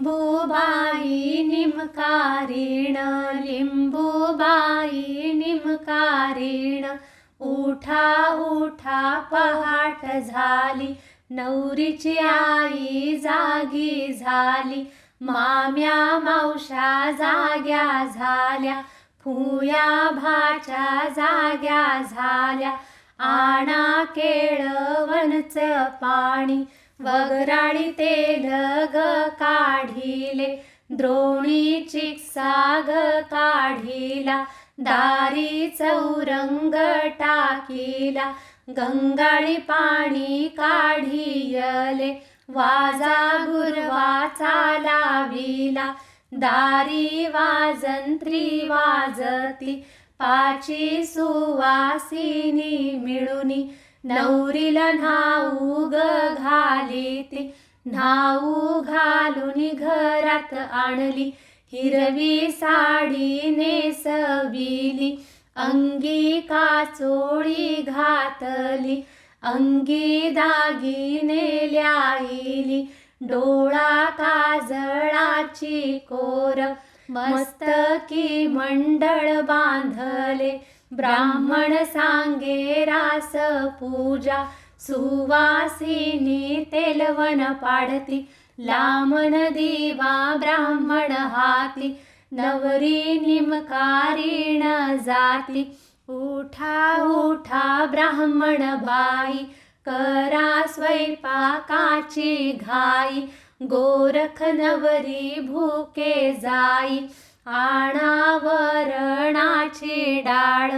लिंबूबाई निमकारीण लिंबूबाई निमकारीण उठा उठा पहाट झाली नवरीची आई जागी झाली माम्या मावशा जाग्या झाल्या फुया भाच्या जाग्या झाल्या आणा केळवनचं पाणी वगराळी ते ग काढिले द्रोणी चिकसाग काढिला दारी चौरंग टाकीला गंगाळी पाणी काढियले वाजा गुरवाचा लाविला दारी वाजंत्री वाजती पाची सुवासिनी मिळुनी नवरीला न्हाऊ ग घाली ती न्हाऊ घालून घरात आणली. हिरवी साडी नेसविली. अंगी काचोळी घातली. अंगी दागिने ल्याईली डोळा काजळाची कोर. मस्तकी मंडळ बांधले. ब्राह्मण सांगे रास पूजा सुवासिनी तेलवण पाडती. लामण दिवा ब्राह्मण हाती नवरी निमकारीण जाती. उठा उठा ब्राह्मण बाई करा स्वयंपाकाची घाई. गोरख नवरी भूके जाई. वरणाची डाळ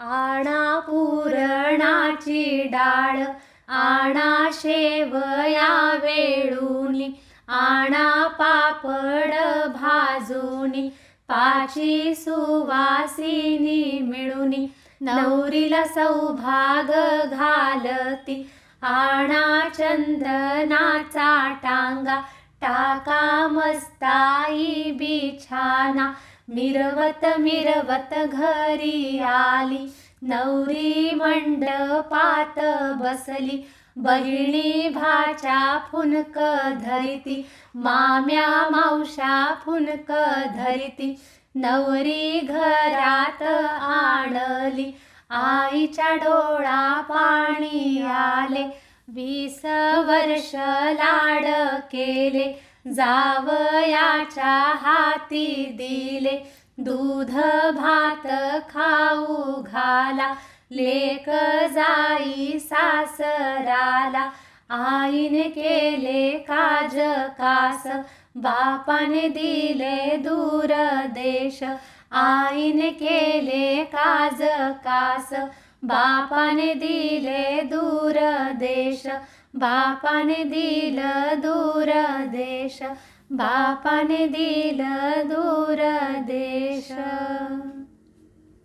आणा पुरणाची डाळ आणा शेवया वेळूनी आणा पापड भाजूनी पाची सुवासिनी मिळूनी नवरीला सौभाग घालती आणा चंदनाचा टांगा टाका मस्ताई बिछाना मिरवत मिरवत घरी आली. नवरी मंडपात बसली बहिणी भाच्या फुनक धरिती माम्या मावशा फुनक धरिती. नवरी घरात आणली आईच्या डोळा पाणी आले. वीस वर्ष लाड केले जावयाच्या हाती दिले. दूध भात खाऊ घाला लेक जाई सासराला. आईने केले काज कास बापाने दिले दूर देश आईने केले काज कास बापाने दिले दूर देश बापाने दिल दूर देश बापाने दिल दूर देश.